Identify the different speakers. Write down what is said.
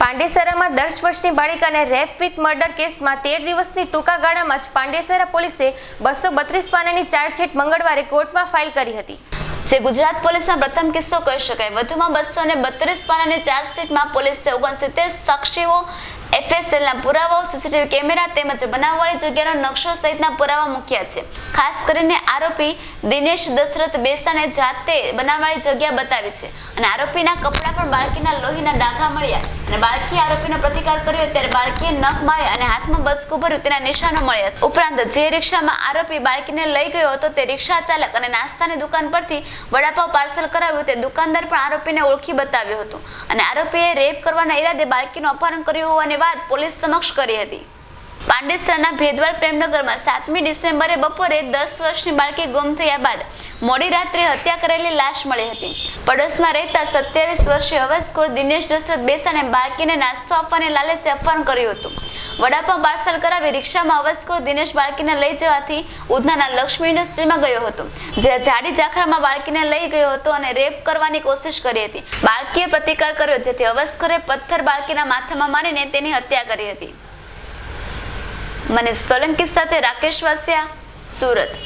Speaker 1: પાંડેસરામાં દસ વર્ષની બાળિકાને rape with murder કેસમાં તેર દિવસની ટૂંકા ગાળામાં જ પાંડેસરા પોલીસે બસો બત્રીસ પાનાની ચાર્જશીટ મંગળવારે કોર્ટમાં ફાઇલ કરી હતી.
Speaker 2: જે ગુજરાત પોલીસના પ્રથમ કિસ્સો કહી શકાય. વધુમાં બસો ને બત્રીસ પાનાની ચાર્જશીટમાં પોલીસે ઓગણસિત્તેર સાક્ષીઓ એફએસએલના પુરાવાઓ સીસીટીવી કેમેરા તેમજ બનાવવાળી જગ્યાનો નકશો સહિતના પુરાવા મૂક્યા છે. ખાસ કરીને આરોપી દિનેશ દશરથ બેસાને જાતે બનાવવાળી જગ્યા બતાવી છે. અને આરોપીના કપડા પણ બાળકીના લોહીના ડાઘા મળ્યા. અને બાળકીએ આરોપીનો પ્રતિકાર કર્યો ત્યારે બાળકીએ નખ માર્યા અને હાથમાં બચકું ભર્યું તેના નિશાનો મળ્યા ઉપરાંત જે રિક્ષામાં આરોપી બાળકીને લઈ ગયો હતો તે રિક્ષા ચાલક અને નાસ્તાની દુકાન પરથી વડાપાવ પાર્સલ કરાવ્યું તે દુકાનદાર પણ આરોપીને ઓળખી બતાવ્યો હતો. અને આરોપીએ રેપ કરવાના ઈરાદે બાળકીનું અપહરણ કર્યું હોવાની વાત પોલીસ સમક્ષ કરી હતી. પાંડેસરાના ભેદવાડ પ્રેમનગરમાં સાતમી ડિસેમ્બરે બપોરે દસ વર્ષની બાળકી ગુમ થયા બાદ મોડી રાત્રે હત્યા કરેલી લાશ મળી હતી. પડોશમાં રહેતા સત્યાવીસ વર્ષીય હવસખોર દિનેશ દશરથ બેસાને બાળકીને નાસ્તો આપવાને લાલચે અપહરણ કર્યું હતું. વડાપાવ પાર્સલ કરાવી રિક્ષામાં હવસખોર દિનેશ બાળકીને લઈ જવાથી ઉધનાના લક્ષ્મી ઇન્ડસ્ટ્રીમાં ગયો હતો. જ્યાં જાડી જાખરામાં બાળકીને લઈ ગયો હતો અને રેપ કરવાની કોશિશ કરી હતી. બાળકીએ પ્રતિકાર કર્યો, જેથી હવસખોરે પથ્થર બાળકીના માથામાં મારીને તેની હત્યા કરી હતી. મનીષ સોલંકી સાથે રાકેશ વાસ્યા સુરત.